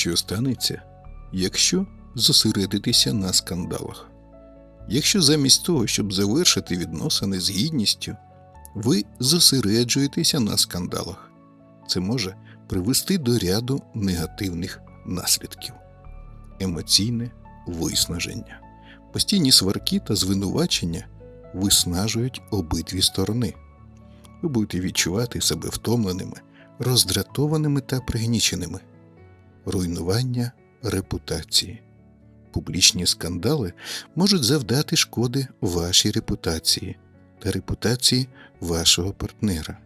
Що станеться, якщо зосередитися на скандалах? Якщо замість того, щоб завершити відносини з гідністю, ви зосереджуєтеся на скандалах, це може привести до ряду негативних наслідків: емоційне виснаження, постійні сварки та звинувачення виснажують обидві сторони. Ви будете відчувати себе втомленими, роздратованими та пригніченими, руйнування репутації. Публічні скандали можуть завдати шкоди вашій репутації та репутації вашого партнера.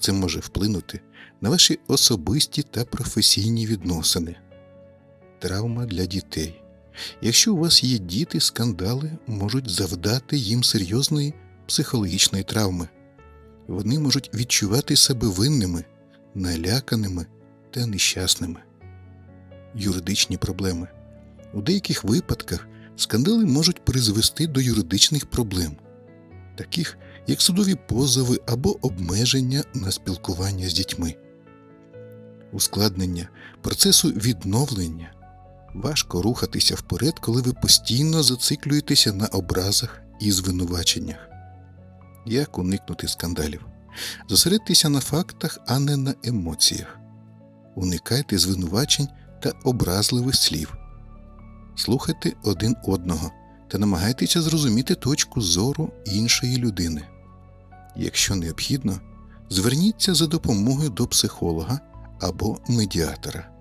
Це може вплинути на ваші особисті та професійні відносини. Травма для дітей. Якщо у вас є діти, скандали можуть завдати їм серйозної психологічної травми. Вони можуть відчувати себе винними, наляканими та нещасними. Юридичні проблеми. У деяких випадках скандали можуть призвести до юридичних проблем, таких як судові позови або обмеження на спілкування з дітьми. Ускладнення процесу відновлення. Важко рухатися вперед, коли ви постійно зациклюєтеся на образах і звинуваченнях. Як уникнути скандалів? Зосередьтеся на фактах, а не на емоціях. Уникайте звинувачень та образливих слів. Слухайте один одного та намагайтеся зрозуміти точку зору іншої людини. Якщо необхідно, зверніться за допомогою до психолога або медіатора.